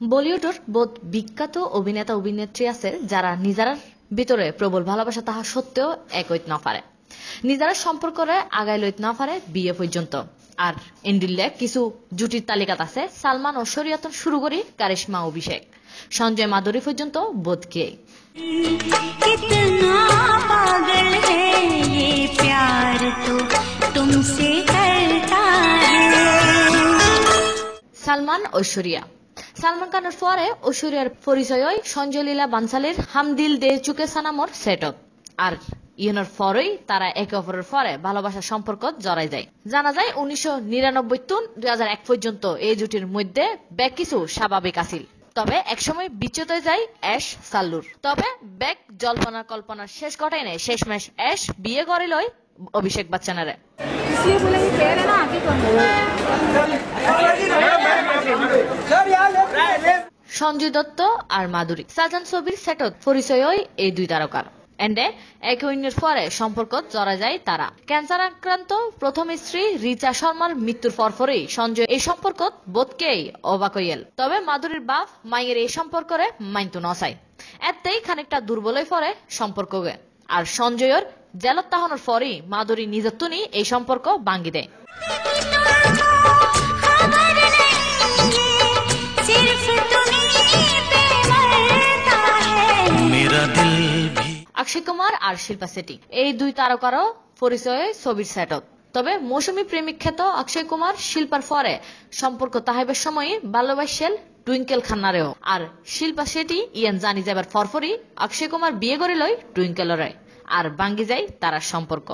বলিউডের বোধ বিখ্যাত অভিনেতা অভিনেত্রী আছে যারা নিজারার ভিতরে প্রবল ভালোবাসা তাহা সত্ত্বেও একইত না পারে। নিজারার সম্পর্করে আগাই লইত না পারে বিয়ে পর্যন্ত। আর ইন্ডিল্লে কিছু জুটির তালিকাত আছে সালমান ও শরিয়তন শুরু করি কারিশমা অভিষেক। সঞ্জয় মাধুরী পর্যন্ত বোধকে সালমান ঐশ্বরিয়া। সালমান খানের পরে ঐশ্বরিয়ার পরিচয় সঞ্জয় লীলা বানসালির হামদিল দে চুকে সানামর সেটত আর ইয়নের পরেই তারা একে অপরের পরে ভালোবাসার সম্পর্ক জড়াই যায়। জানা যায়, উনিশশো নিরানব্বই তুন এক পর্যন্ত এই জুটির মধ্যে ব্যাগ কিছু স্বাভাবিক আছিল। তবে একসময় বিচ্যুত যায় অ্যাশ সাল্লুর। তবে ব্যাগ জল্পনা কল্পনার শেষ ঘটায় নেই শেষমেশ অ্যাশ বিয়ে করে লয় অভিষেক বচ্চনারে। সঞ্জয় দত্ত আর মাধুরী। সাজান ছবির সেটত পরিচয় হয় এই দুই তারকার। এন্ডে এক অন্যের পরে সম্পর্ক জড়া যায় তারা। ক্যান্সার আক্রান্ত প্রথম স্ত্রী রিচা শর্মার মৃত্যুর পরপরই সঞ্জয় এই সম্পর্ক বোধকেই অবাক হইয়েল তবে মাধুরীর বাপ মায়ের এই সম্পর্করে মাইন্তু নসাই এতেই খানিকটা দুর্বলই পরে সম্পর্ককে। আর সঞ্জয়ের জেলত তাহনের পরই মাধুরী নিজত্বনি এই সম্পর্ক ভাঙ্গি দেয়। অক্ষয় কুমার আর শিল্পা সেটি এই দুই তারকারও পরিচয় ছবির সেটক তবে মৌসুমী প্রেমিক খ্যাত অক্ষয় কুমার শিল্পার ফরে সম্পর্ক তাহাইবার সময় বাল্যবাসেল টুইঙ্কেল খান্নারেও। আর শিল্পা সেটি ইয়ান জানি যাবার ফরফরি অক্ষয় কুমার বিয়ে করে লয় টুইঙ্কেলরে। আর বাঙ্গি যায় তারা সম্পর্ক।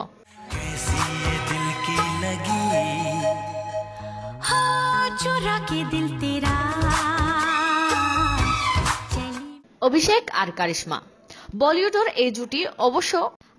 অভিষেক আর কারিশ্মা। বলিউডের এই জুটি অবশ্য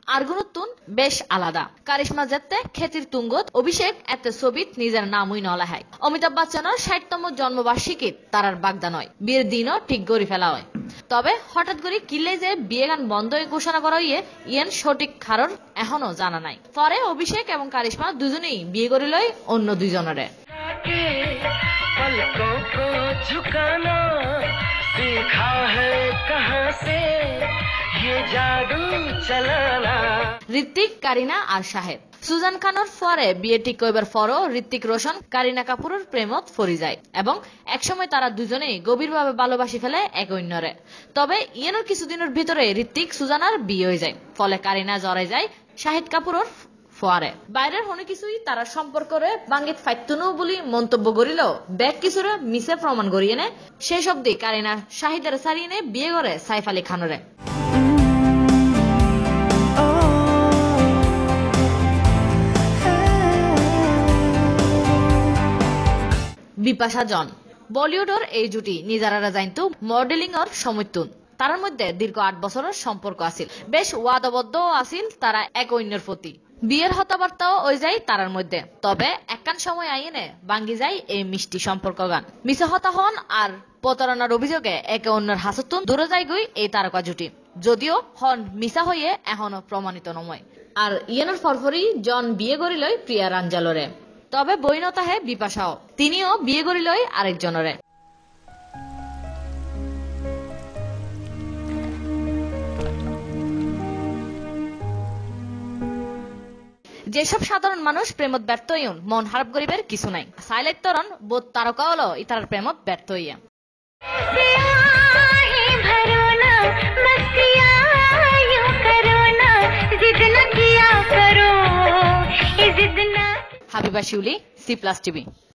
আর্গুনতুন বেশ আলাদা কারিশ্মা যেতে খ্যাতির তুঙ্গত অভিষেক এতে ছবিত নিজের নামই নলাহায় অমিতাভ বচ্চনের ষাটতম জন্মবার্ষিকীত তারার বাগদা নয় বিয়ের দিনও ঠিক গড়ি ফেলা হয় তবে হঠাৎ করে কিলে যে বিয়ে গান বন্ধ হয়ে ঘোষণা করা হইয়ে ইয়েন সঠিক কারণ এখনো জানা নাই পরে অভিষেক এবং কারিশ্মা দুজনেই বিয়ে করে লয় অন্য দুইজনের के पलकों को झुकाना सीखा है कहाँ से ये जादू चलाना ঋত্বিক, কারিনা আর শাহেদ সুজান খানের পরে বিয়ে ঠিক কইবার পরও ঋত্বিক রোশন, কারিনা কাপুরের প্রেমত ফরি যায় এবং একসময় তারা দুজনেই গভীরভাবে ভালোবাসি ফেলে এক অন্যরে। তবে ইয়েনের কিছুদিনের ভিতরে ঋত্বিক, সুজানার বিয়ে হয়ে যায়, ফলে কারিনা জড়াই যায় শাহিদ কাপুরের ফোয়ারে। বাইরের হনে কিছুই তারা সম্পর্করে বাঙ্গিত ফাইতুনো বলি মন্তব্য করিল, ব্যাগ কিছুরে মিসে প্রমাণ করিয়ে নে। সেই শব্দে কারিনা শাহিদের সারিয়ে নে বিয়ে করে সাইফ আলী খানরে। বিপাশা জন। বলিউডের এই জুটি জানতো মডেলিং এর সমতুন তার মধ্যে দীর্ঘ আট বছরের সম্পর্ক আছিল। বেশ ওয়াদাবদ্ধ আছিল তারা এক অন্যের প্রতি। বিয়ের হতাবার্তাও ওই যায় তারার মধ্যে। তবে একখান সময় আইনে ভাঙ্গি যায় এই মিষ্টি সম্পর্ক গান হতা হন আর প্রতারণার অভিযোগে একে অন্যের হাসতুন দূরে যায় গই এই তারকা জুটি। যদিও হন মিশা হইয়ে এখনও প্রমাণিত নময় আর ইয়েনের ফরফরি জন বিয়ে করিলই প্রিয়া রাঞ্জালরে। তবে বইনতা হে বিপাশাও। তিনিও বিয়ে করিলই আরেকজনরে। যেসব সাধারণ মানুষ প্রেমত ব্যর্থ হইন মন হারাপ গরিবের কিছু নাই। সাইলেট তরণ, বোধ তারকা হলো ইতার প্রেমত ব্যর্থ হইয়া। by C plus TB.